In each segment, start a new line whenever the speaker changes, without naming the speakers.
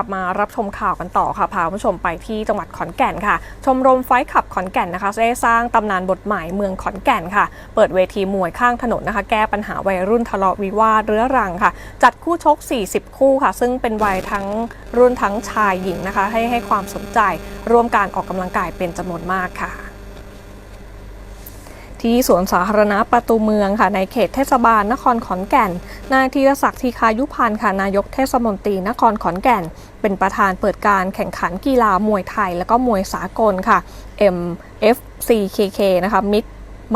ลับมารับชมข่าวกันต่อค่ะพาผู้ชมไปที่จังหวัดขอนแก่นค่ะ ชมรมไฟขับขอนแก่นนะคะได้สร้างตำนานบทใหม่เมืองขอนแก่นค่ะ เปิดเวทีมวยข้างถนนนะคะ แก้ปัญหาวัยรุ่นทะเลาะวิวาทเรื้อรังค่ะ จัดคู่ชก 40 คู่ค่ะ ซึ่งเป็นวัยทั้งรุ่นทั้งชายหญิงนะคะ ให้ให้ความสนใจร่วมการออกกำลังกายเป็นจำนวนมากค่ะ ที่สวนสาธารณะประตูเมืองค่ะในเขตเทศบาลนครขอนแก่น นายธีรศักดิ์ทีคายุพันธ์ค่ะนายกเทศมนตรีนครขอนแก่น เป็นประธานเปิดการแข่งขันกีฬามวยไทย และก็มวยสากลค่ะ MFCKK นะคะมิด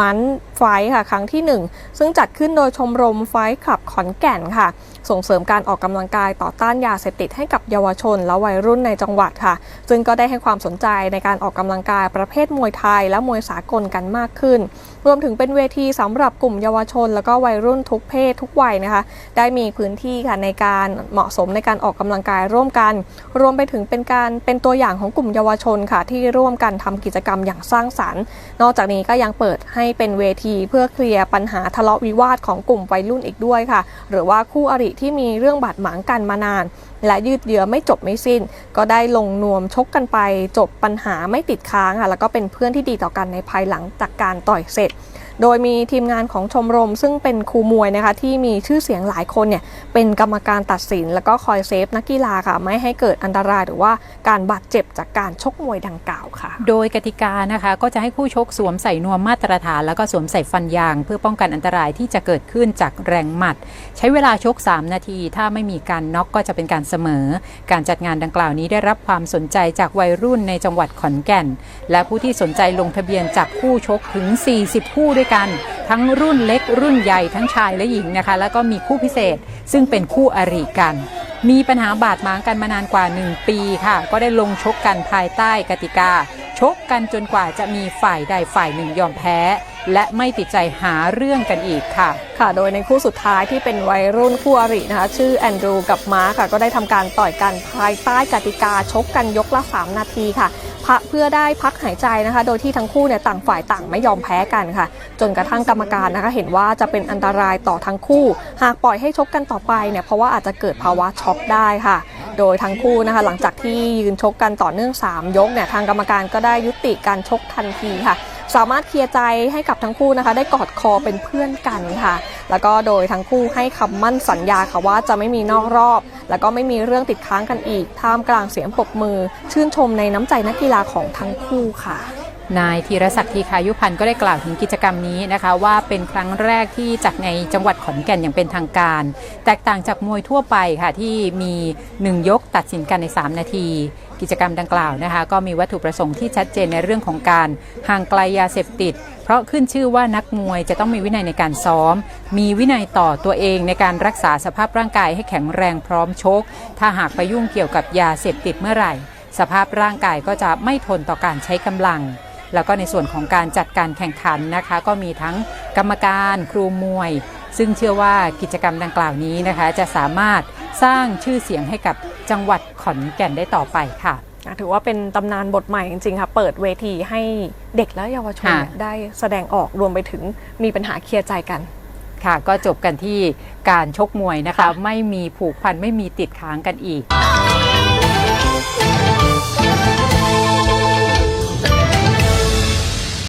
มันไฟค่ะครั้งที่ 1 ซึ่งจัดขึ้นโดยชมรมไฟขับขอนแก่นค่ะ ส่งเสริมการออกกำลังกายต่อต้านยาเสพติดให้กับเยาวชน และวัยรุ่นในจังหวัดค่ะ ซึ่งก็ได้ให้ความสนใจในการออกกำลังกายประเภทมวยไทย และมวยสากลกันมากขึ้น รวมถึงเป็นเวทีสำหรับกลุ่มเยาวชน แล้วก็วัยรุ่นทุกเพศทุกวัยนะคะ ได้มีพื้นที่ค่ะในการเหมาะสมในการออกกำลังกายร่วมกัน รวมไปถึงเป็นการเป็นตัวอย่างของกลุ่มเยาวชนค่ะที่ร่วมกันทำกิจกรรมอย่างสร้างสรรค์ นอกจากนี้ก็ยังเปิดใให้เป็นเวทีเพื่อเคลียร์ปัญหาทะเลาะวิวาทของกลุ่มวัยรุ่นอีกด้วยค่ะ หรือว่าคู่อริที่มีเรื่องบาดหมางกันมานาน และยืดเยื้อไม่จบไม่สิ้น ก็ได้ลงนวมชกกันไป จบปัญหาไม่ติดค้างค่ะแล้วก็เป็นเพื่อนที่ดีต่อกันในภายหลังจากการต่อยเสร็จ โดยมีทีมงานของชมรม ซึ่งเป็นครูมวยนะคะที่มีชื่อเสียงหลายคนเนี่ยเป็นกรรมการตัดสิน แล้วก็คอยเซฟนักกีฬาค่ะไม่ให้เกิดอันตรายหรือว่าการบาดเจ็บจากการชกมวยดังกล่าวค่ะ
โดยกติกานะคะก็จะให้คู่ชกสวมใส่นวมมาตรฐาน แล้วก็สวมใส่ฟันยาง เพื่อป้องกันอันตรายที่จะเกิดขึ้นจากแรงหมัด ใช้เวลาชก 3 นาที ถ้าไม่มีการน็อกก็จะเป็นการเสมอ การจัดงานดังกล่าวนี้ได้รับความสนใจจากวัยรุ่นในจังหวัดขอนแก่น และผู้ที่สนใจลงทะเบียนจับคู่ชกถึง 40 คู่ด้วยกัน ทั้งรุ่นเล็กรุ่นใหญ่ทั้งชายและหญิงนะคะ แล้วก็มีคู่พิเศษซึ่งเป็นคู่อริกัน มีปัญหาบาดหมางกันมานานกว่า 1 ปีค่ะ ก็ได้ลงชกกันภายใต้กติกา ชกกันจนกว่าจะมีฝ่ายใดฝ่ายหนึ่งยอมแพ้ และไม่ติดใจหาเรื่องกันอีกค่ะ
ค่ะ โดยในคู่สุดท้ายที่เป็นวัยรุ่นคู่อรินะคะ ชื่อแอนดรูกับมาร์ค่ะ ก็ได้ทำการต่อยกันภายใต้กติกาชกกันยกละ 3 นาทีค่ะ เพื่อได้พักหายใจนะคะ โดยที่ทั้งคู่เนี่ยต่างฝ่ายต่างไม่ยอมแพ้กันค่ะ จนกระทั่งกรรมการนะคะเห็นว่าจะเป็นอันตรายต่อทั้งคู่ หากปล่อยให้ชกกันต่อไปเนี่ยเพราะว่าอาจจะเกิดภาวะช็อกได้ค่ะ โดยทั้งคู่นะคะ หลังจากที่ยืนชกกันต่อเนื่อง 3 ยกเนี่ยทางกรรมการก็ได้ยุติการชกทันทีค่ะ สามารถเคลียร์ใจให้กับทั้งคู่นะคะ ได้กอดคอเป็นเพื่อนกันค่ะ แล้วก็โดยทั้งคู่ให้คำมั่นสัญญาค่ะว่าจะไม่มีนอกรอบ แล้วก็ไม่มีเรื่องติดค้างกันอีกท่ามกลางเสียงปรบมือ ชื่นชมในน้ำใจนักกีฬาของทั้งคู่ค่ะ
นายธีรศักดิ์ทีคายุพันธ์ก็ได้กล่าวถึงกิจกรรมนี้นะคะ ว่าเป็นครั้งแรกที่จัดในจังหวัดขอนแก่นอย่างเป็นทางการ แตกต่างจากมวยทั่วไปค่ะที่มี 1 ยกตัดสินกันใน 3 นาที กิจกรรมดังกล่าวนะคะ ก็มีวัตถุประสงค์ที่ชัดเจนในเรื่องของการห่างไกลยาเสพติด เพราะขึ้นชื่อว่านักมวยจะต้องมีวินัยในการซ้อม มีวินัยต่อตัวเองในการรักษาสภาพร่างกายให้แข็งแรงพร้อมชก ถ้าหากไปยุ่งเกี่ยวกับยาเสพติดเมื่อไหร่ สภาพร่างกายก็จะไม่ทนต่อการใช้กำลัง แล้วก็ในส่วนของการจัดการแข่งขันนะคะ ก็มีทั้งกรรมการครูมวย ซึ่งเชื่อว่ากิจกรรมดังกล่าวนี้นะคะ จะสามารถสร้างชื่อเสียงให้กับจังหวัดขอนแก่นได้ต่อไปค่ะ
ถือว่าเป็นตำนานบทใหม่จริงๆค่ะ เปิดเวทีให้เด็กและเยาวชน
ค่ะ
เนี่ยได้แสดงออกรวมไปถึงมีปัญหาเคลียร์ใจกัน
ค่ะก็จบกันที่การชกมวยนะคะ
ค่ะ
ไม่มีผูกพันไม่มีติดค้างกันอีก